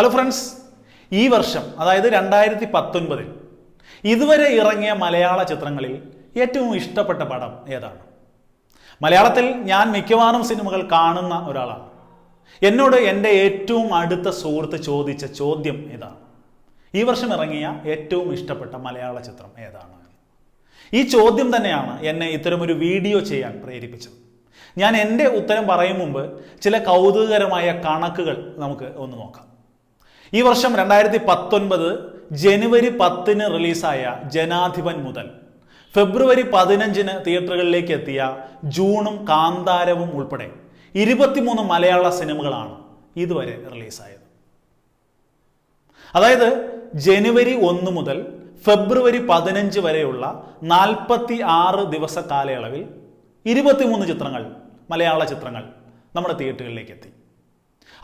Hello friends ഈ വർഷം അതായത് രണ്ടായിരത്തി പത്തൊൻപതിൽ ഇതുവരെ ഇറങ്ങിയ മലയാള ചിത്രങ്ങളിൽ ഏറ്റവും ഇഷ്ടപ്പെട്ട പടം ഏതാണ്? മലയാളത്തിൽ ഞാൻ മിക്കവാറും സിനിമകൾ കാണുന്ന ഒരാളാണ്. എന്നോട് എന്റെ ഏറ്റവും അടുത്ത സുഹൃത്ത് ചോദിച്ച ചോദ്യം ഇതാണ് ഈ വർഷം ഇറങ്ങിയ ഏറ്റവും ഇഷ്ടപ്പെട്ട മലയാള ചിത്രം ഏതാണ്? ഈ ചോദ്യം തന്നെയാണ് എന്നെ ഇത്തരമൊരു വീഡിയോ ചെയ്യാൻ പ്രേരിപ്പിച്ചത്. ഞാൻ എന്റെ ഉത്തരം പറയും മുമ്പ് ചില കൗതുകകരമായ കണക്കുകൾ നമുക്ക് ഒന്ന് നോക്കാം. ഈ വർഷം രണ്ടായിരത്തി പത്തൊൻപത് ജനുവരി പത്തിന് റിലീസായ ജനാധിപൻ മുതൽ ഫെബ്രുവരി പതിനഞ്ചിന് തിയേറ്ററുകളിലേക്ക് എത്തിയ ജൂണും കാന്താരവും ഉൾപ്പെടെ ഇരുപത്തിമൂന്ന് മലയാള സിനിമകളാണ് ഇതുവരെ റിലീസായത്. അതായത് ജനുവരി ഒന്ന് മുതൽ ഫെബ്രുവരി പതിനഞ്ച് വരെയുള്ള നാൽപ്പത്തി ആറ് ദിവസ കാലയളവിൽ ഇരുപത്തിമൂന്ന് ചിത്രങ്ങൾ മലയാള ചിത്രങ്ങൾ നമ്മുടെ തിയേറ്ററുകളിലേക്ക് എത്തി.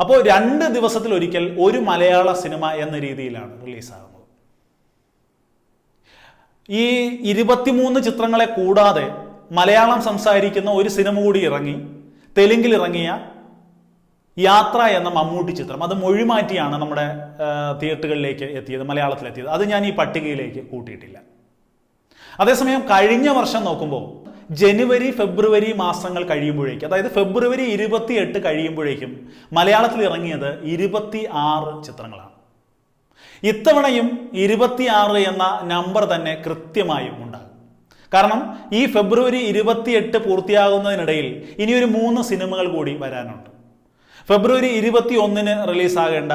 അപ്പോൾ രണ്ട് ദിവസത്തിൽ ഒരിക്കൽ ഒരു മലയാള സിനിമ എന്ന രീതിയിലാണ് റിലീസാകുന്നത്. ഈ ഇരുപത്തിമൂന്ന് ചിത്രങ്ങളെ കൂടാതെ മലയാളം സംസാരിക്കുന്ന ഒരു സിനിമ കൂടി ഇറങ്ങി തെലുങ്കിൽ ഇറങ്ങിയ യാത്ര എന്ന മമ്മൂട്ടി ചിത്രം. അത് മൊഴിമാറ്റിയാണ് നമ്മുടെ തിയേറ്ററുകളിലേക്ക് എത്തിയത് മലയാളത്തിലെത്തിയത്. അത് ഞാൻ ഈ പട്ടികയിലേക്ക് കൂട്ടിയിട്ടില്ല. അതേസമയം കഴിഞ്ഞ വർഷം നോക്കുമ്പോൾ ജനുവരി ഫെബ്രുവരി മാസങ്ങൾ കഴിയുമ്പോഴേക്കും അതായത് ഫെബ്രുവരി ഇരുപത്തി എട്ട് കഴിയുമ്പോഴേക്കും മലയാളത്തിൽ ഇറങ്ങിയത് ഇരുപത്തി ആറ് ചിത്രങ്ങളാണ്. ഇത്തവണയും ഇരുപത്തിയാറ് എന്ന നമ്പർ തന്നെ കൃത്യമായും ഉണ്ടാകും. കാരണം ഈ ഫെബ്രുവരി ഇരുപത്തിയെട്ട് പൂർത്തിയാകുന്നതിനിടയിൽ ഇനിയൊരു മൂന്ന് സിനിമകൾ കൂടി വരാനുണ്ട്. ഫെബ്രുവരി ഇരുപത്തി ഒന്നിന് റിലീസാകേണ്ട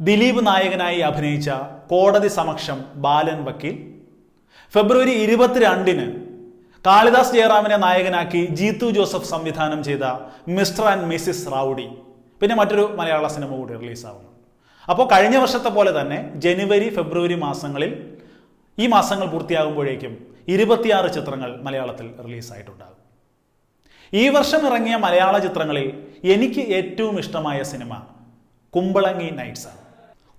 ദിലീപ് നായകനായി അഭിനയിച്ച കോടതി സമക്ഷം ബാലൻ വക്കീൽ. ഫെബ്രുവരി ഇരുപത്തിരണ്ടിന് കാളിദാസ് ജയറാമിനെ നായകനാക്കി ജീത്തു ജോസഫ് സംവിധാനം ചെയ്ത മിസ്റ്റർ ആൻഡ് മിസ്സിസ് റൌഡി പിന്നെ മറ്റൊരു മലയാള സിനിമ കൂടി റിലീസാവുന്നു. അപ്പോൾ കഴിഞ്ഞ വർഷത്തെ പോലെ തന്നെ ജനുവരി ഫെബ്രുവരി മാസങ്ങളിൽ ഈ മാസങ്ങൾ പൂർത്തിയാകുമ്പോഴേക്കും ഇരുപത്തിയാറ് ചിത്രങ്ങൾ മലയാളത്തിൽ റിലീസായിട്ടുണ്ടാകും. ഈ വർഷം ഇറങ്ങിയ മലയാള ചിത്രങ്ങളിൽ എനിക്ക് ഏറ്റവും ഇഷ്ടമായ സിനിമ കുമ്പളങ്ങി നൈറ്റ്സ് ആണ്.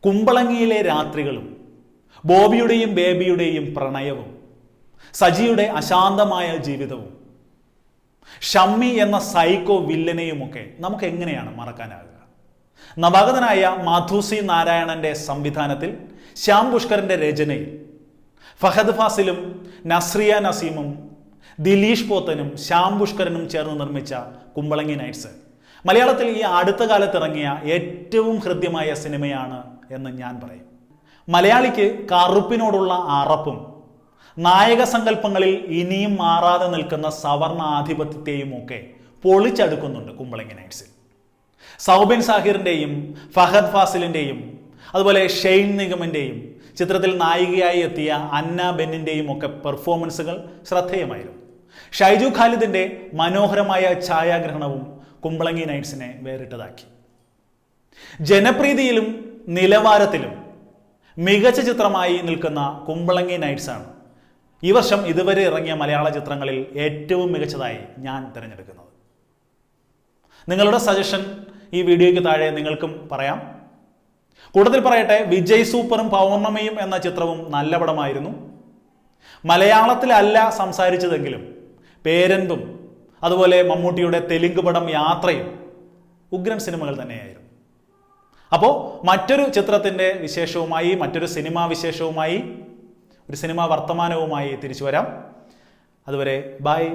കുമ്പളങ്ങിയിലെ രാത്രികളും ബോബിയുടെയും ബേബിയുടെയും പ്രണയവും സജിയുടെ അശാന്തമായ ജീവിതവും. ഷമ്മി എന്ന സൈക്കോ വില്ലനെയുമൊക്കെ നമുക്ക് എങ്ങനെയാണ് മറക്കാനാകുക നവാഗതനായ മാധുസി നാരായണന്റെ സംവിധാനത്തിൽ ശ്യാം പുഷ്കറിന്റെ രചനയിൽ ഫഹദ് ഫാസിലും നസ്രിയ നസീമും ദിലീഷ് പോത്തനും ശ്യാം പുഷ്കരനും ചേർന്ന് നിർമ്മിച്ച കുമ്പളങ്ങി നൈറ്റ്സ്. മലയാളത്തിൽ ഈ അടുത്ത കാലത്ത് ഇറങ്ങിയ ഏറ്റവും ഹൃദ്യമായ സിനിമയാണ് എന്ന് ഞാൻ പറയും. മലയാളിക്ക് കറുപ്പിനോടുള്ള അറപ്പും നായക സങ്കല്പങ്ങളിൽ ഇനിയും മാറാതെ നിൽക്കുന്ന സവർണ ആധിപത്യത്തെയും ഒക്കെ പൊളിച്ചടുക്കുന്നുണ്ട് കുമ്പളങ്ങി നൈറ്റ്സിൽ. സൗബിൻ സാഹിറിന്റെയും ഫഹദ് ഫാസിലിന്റെയും അതുപോലെ ഷെയ്ൻ നിഗമിന്റെയും ചിത്രത്തിൽ നായികയായി എത്തിയ അന്ന ബെന്നിന്റെയും ഒക്കെ പെർഫോമൻസുകൾ ശ്രദ്ധേയമായിരുന്നു. ഷൈജു ഖാലിദിന്റെ മനോഹരമായ ഛായാഗ്രഹണവും കുമ്പളങ്ങി നൈറ്റ്സിനെ വേറിട്ടതാക്കി. ജനപ്രീതിയിലും നിലവാരത്തിലും മികച്ച ചിത്രമായി നിൽക്കുന്ന കുമ്പളങ്ങി നൈറ്റ്സാണ് ഈ വർഷം ഇതുവരെ ഇറങ്ങിയ മലയാള ചിത്രങ്ങളിൽ ഏറ്റവും മികച്ചതായി ഞാൻ തിരഞ്ഞെടുക്കുന്നത്. നിങ്ങളുടെ സജഷൻ ഈ വീഡിയോയ്ക്ക് താഴെ നിങ്ങൾക്കും പറയാം. കൂടുതൽ പറയട്ടെ വിജയ് സൂപ്പറും പൗർണമിയും എന്ന ചിത്രവും നല്ല പടമായിരുന്നു മലയാളത്തിലല്ല സംസാരിച്ചതെങ്കിലും പേരൻപും അതുപോലെ മമ്മൂട്ടിയുടെ തെലുങ്ക് പടം യാത്രയും ഉഗ്രൻ സിനിമകൾ തന്നെയായിരുന്നു. അപ്പോൾ മറ്റൊരു ചിത്രത്തിന്റെ വിശേഷവുമായി മറ്റൊരു സിനിമാ വിശേഷവുമായി ഒരു സിനിമാ വർത്തമാനവുമായി തിരിച്ചു വരാം. അതുവരെ ബൈ.